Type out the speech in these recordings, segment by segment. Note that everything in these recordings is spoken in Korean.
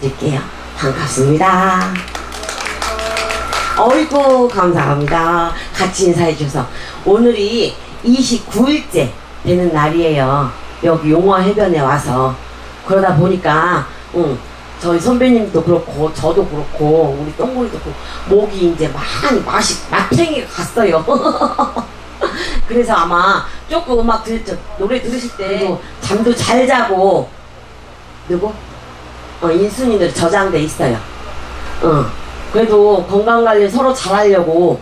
드릴게요. 반갑습니다. 어이구 감사합니다. 같이 인사해 주셔서 오늘이 29일째 되는 날이에요. 여기 용화 해변에 와서 그러다 보니까 응, 저희 선배님도 그렇고 저도 그렇고 우리 똥구리도 그렇고 목이 이제 많이 맛이 맛탱이가 갔어요. 그래서 아마 조금 음악 들, 저, 노래 들으실 때 잠도 잘 자고 누구? 어, 인순이들 저장돼 있어요. 어. 그래도 건강 관리 서로 잘하려고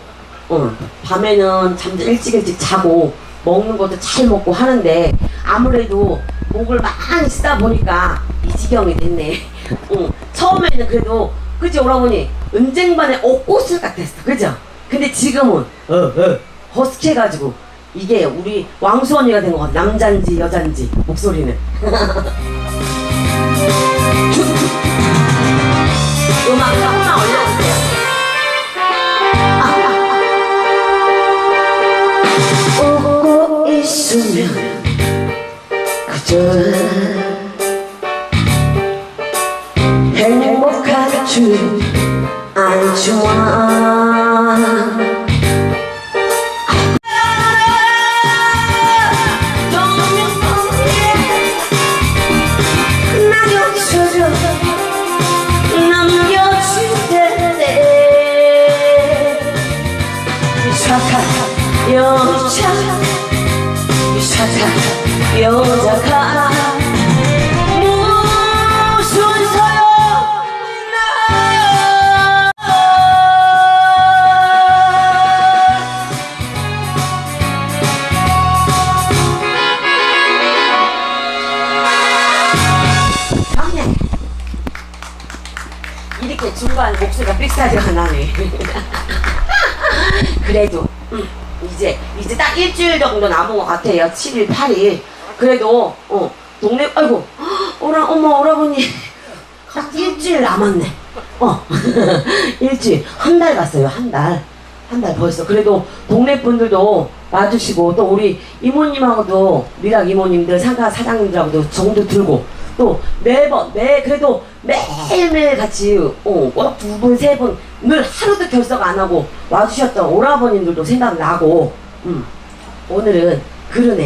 어, 밤에는 잠도 일찍 일찍 자고 먹는 것도 잘 먹고 하는데 아무래도 목을 많이 쓰다 보니까 이 지경이 됐네. 응. 처음에는 그래도 그지 오라버니 은쟁반에 옷꽃을 같았어. 그죠? 근데 지금은 어, 어, 허스키해가지고 이게 우리 왕수 언니가 된 것 같아. 남잔지 여잔지 목소리는. 음악 행복할 줄 알지만 착한 여자 착한 여자가 이렇게 중간 목소리가 삑사리가 나네 그래도 음, 이제 이제 딱 일주일 정도 남은 것 같아요. 7일 8일. 그래도 어 동네 아이고 오라 어머 오라버니. 딱 일주일 남았네. 어 일주일. 한 달 갔어요 한 달. 한 달 벌써. 그래도 동네 분들도 와주시고 또 우리 이모님하고도 미락 이모님들 상가 사장님들하고도 정도 들고 또 매번 매 그래도 매일매일 같이 어 꼭 두 분 세분 늘 하루도 결석 안 하고 와주셨던 오라버님들도 생각나고 음 오늘은 그러네